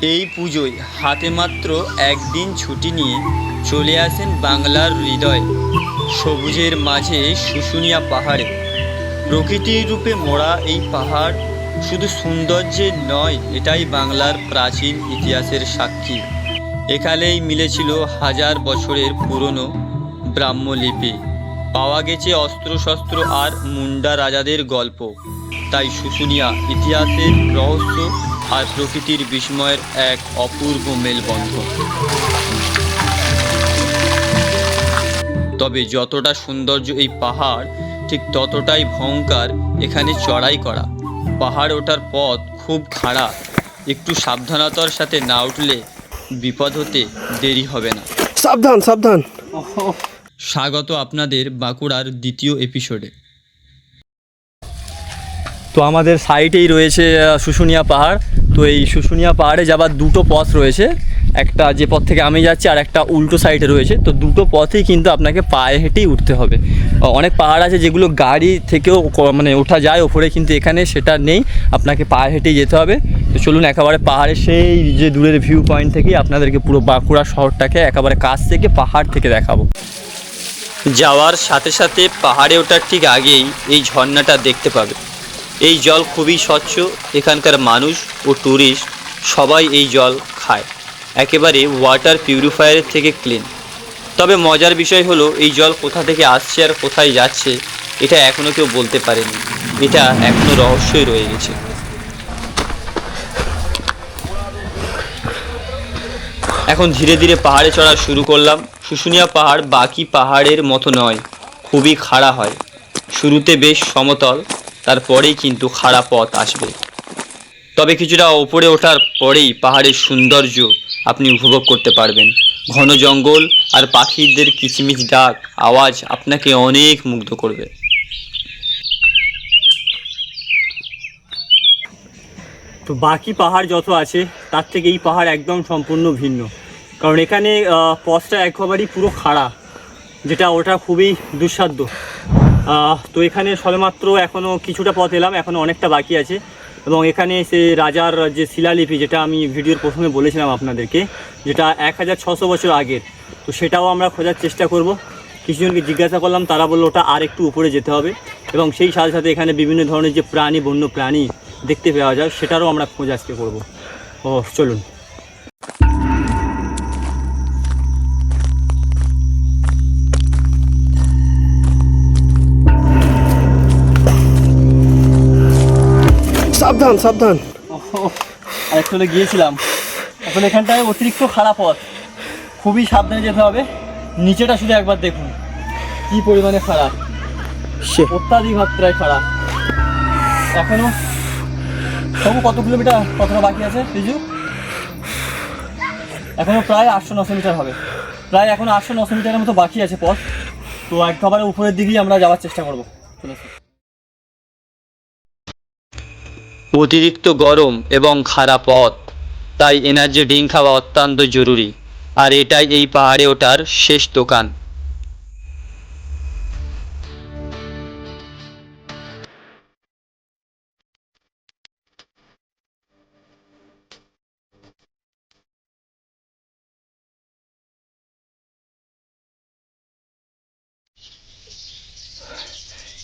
এই পুজোয় হাতে মাত্র একদিন ছুটি নিয়ে চলে আসেন বাংলার হৃদয়, সবুজের মাঝে শুশুনিয়া পাহাড়ে। প্রকৃতির রূপে মোড়া এই পাহাড় শুধু সৌন্দর্যের নয়, এটাই বাংলার প্রাচীন ইতিহাসের সাক্ষী। এখানেই মিলেছিল হাজার বছরের পুরনো ব্রাহ্মলিপি। পাওয়া গেছে অস্ত্রশস্ত্র আর মুন্ডা রাজাদের গল্প। তাই শুশুনিয়া ইতিহাসের রহস্য আর প্রকৃতির বিস্ময়ের এক অপূর্ব মেলবন্ধন। তবে যতটা সৌন্দর্য এই পাহাড় ঠিক ততটাই ভয়ঙ্কর এখানে চড়াই করা। পাহাড় ওঠার পথ খুব খাড়া একটু সাবধানতার সাথে না উঠলে বিপদ হতে দেরি হবে না। সাবধান সাবধান। স্বাগত আপনাদের বাঁকুড়ার দ্বিতীয় এপিসোডে। তো আমাদের সাইটেই রয়েছে শুশুনিয়া পাহাড়। তো এই শুশুনিয়া পাহাড়ে যাবার দুটো পথ রয়েছে। একটা যে পথ থেকে আমি যাচ্ছি আর একটা উল্টো সাইডে রয়েছে। তো দুটো পথেই কিন্তু আপনাকে পায়ে হেঁটেই উঠতে হবে। অনেক পাহাড় আছে যেগুলো গাড়ি থেকেও মানে ওঠা যায়, ওপরে কিন্তু এখানে সেটা নেই। আপনাকে পায়ে হেঁটেই যেতে হবে। তো চলুন একেবারে পাহাড়ে সেই যে দূরের ভিউ পয়েন্ট থেকেই আপনাদেরকে পুরো বাঁকুড়া শহরটাকে একেবারে কাছ থেকে পাহাড় থেকে দেখাবো। যাওয়ার সাথে সাথে পাহাড়ে ওঠার ঠিক আগেই এই ঝর্ণাটা দেখতে পাবে। এই জল খুবই স্বচ্ছ, এখানকার মানুষ ও ট্যুরিস্ট সবাই এই জল খায়। একেবারে ওয়াটার পিউরিফায়ারের থেকে ক্লিন তবে মজার বিষয় হলো, এই জল কোথা থেকে আসছে আর কোথায় যাচ্ছে, এটা এখনও কেউ বলতে পারেনি। এটা এখনও রহস্যই রয়ে গেছে। এখন ধীরে ধীরে পাহাড়ে চড়া শুরু করলাম। শুশুনিয়া পাহাড় বাকি পাহাড়ের মতো নয়, খুবই খাড়া হয়। শুরুতে বেশ সমতল তারপরেই কিন্তু খাড়া পথ আসবে। তবে কিছুটা ওপরে ওঠার পরেই পাহাড়ের সৌন্দর্য আপনি উপভোগ করতে পারবেন। ঘন জঙ্গল আর পাখিদের কিচমিচ ডাক আওয়াজ আপনাকে অনেক মুগ্ধ করবে। তো বাকি পাহাড় যত আছে, তার থেকে এই পাহাড় একদম সম্পূর্ণ ভিন্ন। কারণ এখানে পথটা একেবারেই পুরো খাড়া, যেটা ওটা খুবই দুঃসাধ্য। তো এখানে সবেমাত্র এখনও কিছুটা পথ এলাম এখনও অনেকটা বাকি আছে। এবং এখানে সে রাজার যে শিলালিপি, যেটা আমি ভিডিওর প্রথমে বলেছিলাম আপনাদেরকে, যেটা এক হাজার ছশো বছর আগের, তো সেটাও আমরা খোঁজার চেষ্টা করব। কিছুজনকে জিজ্ঞাসা করলাম, তারা বলল ওটা আর একটু উপরে যেতে হবে। এবং সেই সাথে সাথে এখানে বিভিন্ন ধরনের যে প্রাণী, বন্য প্রাণী দেখতে পাওয়া যায়, সেটারও আমরা খোঁজ আজকে করব। ও, চলুন। সাবধান সাবধান। একটু গিয়েছিলাম। এখন এখানটায় অতিরিক্ত খারাপ পথ। খুবই সাবধানে যেতে হবে। নিচেটা শুধু একবার দেখুন। কি পরিমাণে খারাপ সে। অত্যাধিক মাত্রায় খারাপ এখনও তবু কত কিলোমিটার কতটা বাকি আছে বিজু এখনও প্রায় আটশো নশো মিটার হবে। প্রায় এখন আটশো নশো মিটারের মতো বাকি আছে পথ। তো একেবারে উপরের দিকেই আমরা যাওয়ার চেষ্টা করব। চলে অতিরিক্ত গরম এবং খারাপ পথ। তাই এনার্জি ড্রিঙ্ক খাওয়া অত্যন্ত জরুরি। আর এটাই এই পাহাড়ে ওঠার শেষ দোকান।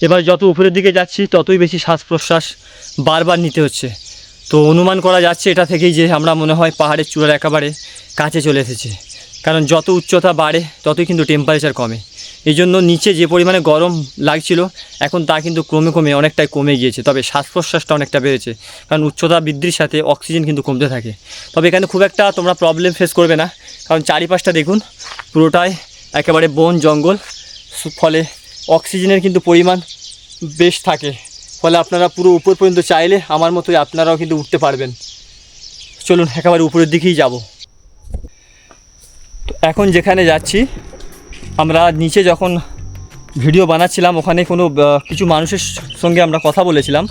এবার যত উপরের দিকে যাচ্ছি, ততই বেশি শ্বাস প্রশ্বাস বারবার নিতে হচ্ছে। তো অনুমান করা যাচ্ছে, এটা থেকেই যে আমরা মনে হয় পাহাড়ের চূড়ার একেবারে কাছে চলে এসেছি। কারণ যত উচ্চতা বাড়ে, ততই কিন্তু টেম্পারেচার কমে। এই জন্য নিচে যে পরিমাণে গরম লাগছিল, এখন তা কিন্তু ক্রমে ক্রমে অনেকটাই কমে গিয়েছে। তবে শ্বাস প্রশ্বাসটা অনেকটা বেড়েছে। কারণ উচ্চতা বৃদ্ধির সাথে অক্সিজেন কিন্তু কমতে থাকে। তবে এখানে খুব একটা তোমরা প্রবলেম ফেস করবে না। কারণ চারিপাশটা দেখুন, পুরোটাই একেবারে বন, জঙ্গল ফলে অক্সিজেনের কিন্তু পরিমাণ বেশ থাকে। ফলে আপনারা পুরো উপর পর্যন্ত চাইলে আমার মতোই আপনারাও কিন্তু উঠতে পারবেন। চলুন, একেবারে উপরের দিকেই যাব। তো এখন যেখানে যাচ্ছি, আমরা নিচে যখন ভিডিও বানাচ্ছিলাম, ওখানে কোনো কিছু মানুষের সঙ্গে আমরা কথা বলেছিলাম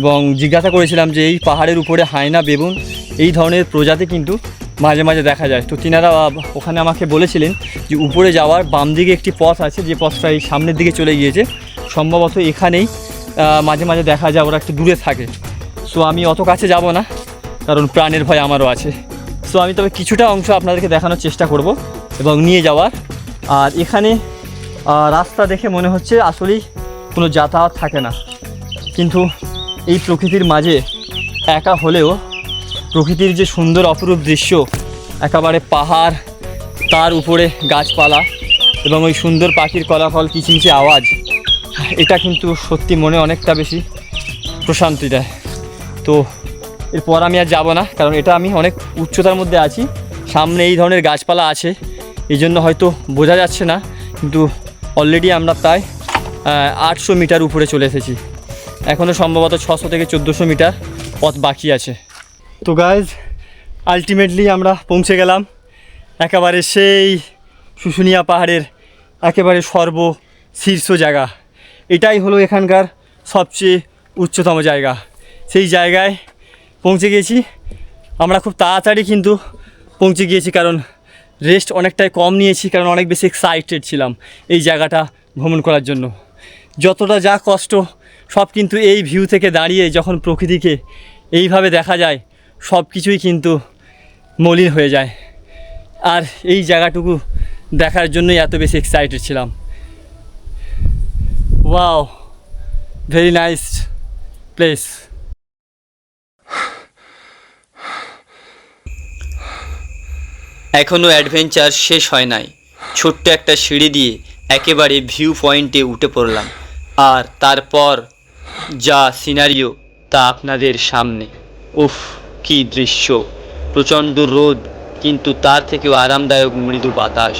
এবং জিজ্ঞাসা করেছিলাম যে এই পাহাড়ের উপরে হায়না বেবুন এই ধরনের প্রজাতি কিন্তু মাঝে মাঝে দেখা যায়। তো তিনারা ওখানে আমাকে বলেছিলেন যে উপরে যাওয়ার বাম দিকে একটি পথ আছে, যে পথটা এই সামনের দিকে চলে গিয়েছে। সম্ভবত এখানেই মাঝে মাঝে দেখা যায় ওরা একটু দূরে থাকে। সো আমি অত কাছে যাব না, কারণ প্রাণের ভয় আমারও আছে। সো আমি তবে কিছুটা অংশ আপনাদেরকে দেখানোর চেষ্টা করব এবং নিয়ে যাওয়ার। আর এখানে রাস্তা দেখে মনে হচ্ছে আসলেই কোনো যাতায়াত থাকে না। কিন্তু এই প্রকৃতির মাঝে একা হলেও প্রকৃতির যে সুন্দর অপরূপ দৃশ্য, একেবারে পাহাড়, তার উপরে গাছপালা এবং ওই সুন্দর পাখির কলাকল, কিচিমিচি আওয়াজ, এটা কিন্তু সত্যি মনে অনেকটা বেশি প্রশান্তি দেয়। তো এরপর আমি আর যাব না, কারণ এটা আমি অনেক উচ্চতার মধ্যে আছি। সামনে এই ধরনের গাছপালা আছে, এই জন্য হয়তো বোঝা যাচ্ছে না, কিন্তু অলরেডি আমরা প্রায় আটশো মিটার উপরে চলে এসেছি। এখনও সম্ভবত ছশো থেকে চোদ্দোশো মিটার পথ বাকি আছে। তো গাইজ আলটিমেটলি আমরা পৌঁছে গেলাম। একেবারে সেই শুশুনিয়া পাহাড়ের একেবারে সর্ব শীর্ষ জায়গা। এটাই হলো এখানকার সবচেয়ে উচ্চতম জায়গা। সেই জায়গায় পৌঁছে গিয়েছি। আমরা খুব তাড়াতাড়ি কিন্তু পৌঁছে গিয়েছি কারণ রেস্ট অনেকটাই কম নিয়েছি, কারণ অনেক বেশি এক্সাইটেড ছিলাম এই জায়গাটা ভ্রমণ করার জন্য। যতটা যা কষ্ট, সব কিন্তু এই ভিউ থেকে দাঁড়িয়ে যখন প্রকৃতিকে এইভাবে দেখা যায় সব কিছুই কিন্তু মলিন হয়ে যায়। আর এই জায়গাটুকু দেখার জন্যই এত বেশি এক্সাইটেড ছিলাম। ওয়াও ভেরি নাইস প্লেস এখনও অ্যাডভেঞ্চার শেষ হয় নাই। ছোট্ট একটা সিঁড়ি দিয়ে একেবারে ভিউ পয়েন্টে উঠে পড়লাম। আর তারপর যা সিনারিও তা আপনাদের সামনে। উফ। কী দৃশ্য, প্রচণ্ড রোদ, কিন্তু তার থেকেও আরামদায়ক মৃদু বাতাস।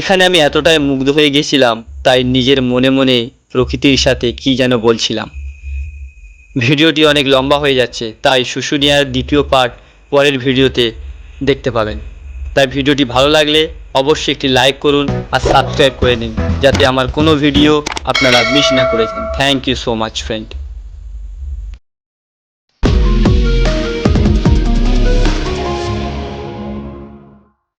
এখানে আমি এতটাই মুগ্ধ হয়ে গেছিলাম, তাই নিজের মনে মনে প্রকৃতির সাথে কি যেন বলছিলাম। ভিডিওটি অনেক লম্বা হয়ে যাচ্ছে, তাই শুশুনিয়ার দ্বিতীয় পার্ট পরের ভিডিওতে দেখতে পাবেন। তাই ভিডিওটি ভালো লাগলে অবশ্যই একটি লাইক করুন আর সাবস্ক্রাইব করে নিন, যাতে আমার কোনো ভিডিও আপনারা মিস না করেছেন thank you so much friend